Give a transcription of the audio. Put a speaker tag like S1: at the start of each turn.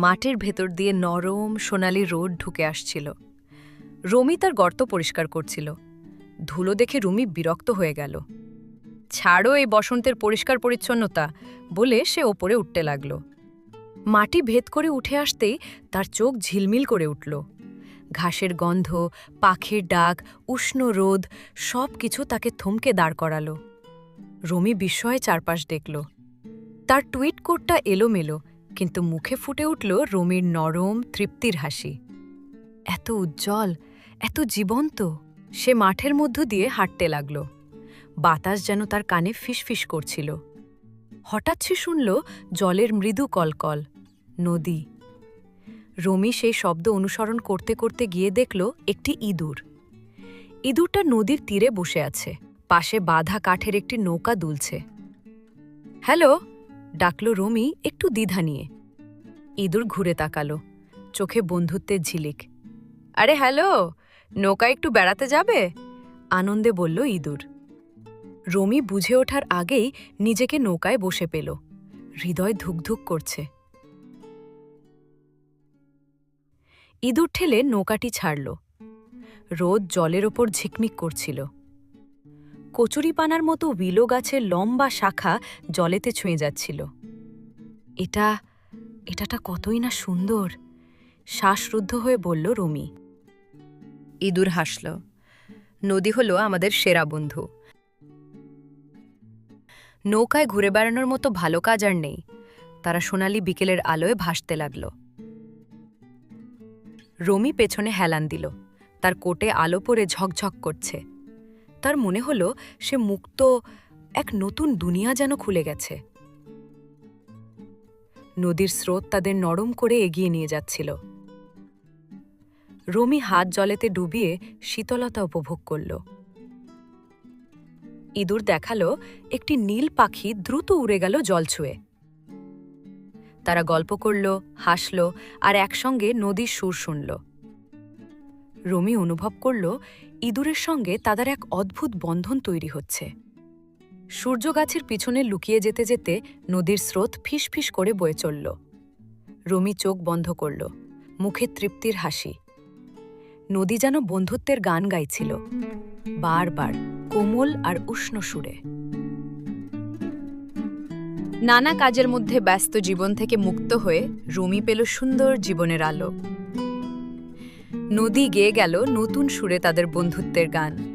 S1: মাটির ভেতর দিয়ে নরম সোনালি রোদ ঢুকে আসছিল। রমি তার গর্ত পরিষ্কার করছিল। ধুলো দেখে রুমি বিরক্ত হয়ে গেল। ছাড়ো এই বসন্তের পরিষ্কার পরিচ্ছন্নতা, বলে সে ওপরে উঠতে লাগল। মাটি ভেদ করে উঠে আসতেই তার চোখ ঝিলমিল করে উঠল। ঘাসের গন্ধ, পাখির ডাক, উষ্ণ রোদ সব কিছু তাকে থমকে দাঁড় করালো। রমি বিস্ময়ে চারপাশ দেখল। তার টুইট কোটটা এলোমেলো কিন্তু মুখে ফুটে উঠল রমির নরম, তৃপ্তির হাসি। এত উজ্জ্বল, এত জীবন্ত, সে মাঠের মধ্য দিয়ে হাঁটতে লাগল। বাতাস যেন তার কানে ফিসফিস করছিল। হঠাৎ সে শুনল জলের মৃদু কলকল, নদী। রমি সেই শব্দ অনুসরণ করতে করতে গিয়ে দেখল একটি ইঁদুর। ইঁদুরটা নদীর তীরে বসে আছে, পাশে বাঁধা কাঠের একটি নৌকা দুলছে। হ্যালো? ডাকল রমি একটু দ্বিধা নিয়ে। ইঁদুর ঘুরে তাকালো, চোখে বন্ধুত্বের ঝিলিক। আরে হ্যালো, নৌকা একটু বেড়াতে যাবে? আনন্দে বলল ইঁদুর। রমি বুঝে ওঠার আগেই নিজেকে নৌকায় বসে পেল। হৃদয় ধুকধুক করছে। ইঁদুর ঠেলে নৌকাটি ছাড়ল। রোদ জলের ওপর ঝিকমিক করছিল। কচুরিপানার মতো উইলো গাছের লম্বা শাখা জলেতে ছুঁয়ে যাচ্ছিল। এটা, এটাটা কতই না সুন্দর, শ্বাসরুদ্ধ হয়ে বলল রুমি। ইঁদুর হাসল। নদী হলো আমাদের সেরা বন্ধু। নৌকায় ঘুরে বেড়ানোর মতো ভালো কাজ আর নেই। তারা সোনালি বিকেলের আলোয় ভাসতে লাগল। রমি পেছনে হেলান দিল। তার কোটে আলো পরে ঝকঝক করছে। তার মনে হলো সে মুক্ত এক নতুন দুনিয়া যেন খুলে গেছে। নদীর স্রোত তাদের নরম করে এগিয়ে নিয়ে যাচ্ছিল। রমি হাত জলেতে ডুবিয়ে শীতলতা উপভোগ করল। ইঁদুর দেখাল একটি নীল পাখি দ্রুত উড়ে গেল জল ছুঁয়ে। তারা গল্প করল, হাসল আর একসঙ্গে নদীর সুর শুনল। রমি অনুভব করল, ইঁদুরের সঙ্গে তাদের এক অদ্ভুত বন্ধন তৈরি হচ্ছে। সূর্য গাছের পিছনে লুকিয়ে যেতে যেতে নদীর স্রোত ফিসফিস করে বয়ে চলল। রমি চোখ বন্ধ করল, মুখে তৃপ্তির হাসি। নদী যেন বন্ধুত্বের গান গাইছিল, বারবার কোমল আর উষ্ণ সুরে। নানা কাজের মধ্যে ব্যস্ত জীবন থেকে মুক্ত হয়ে রুমি পেল সুন্দর জীবনের আলো। নদী গেয়ে গেল নতুন সুরে তাদের বন্ধুত্বের গান।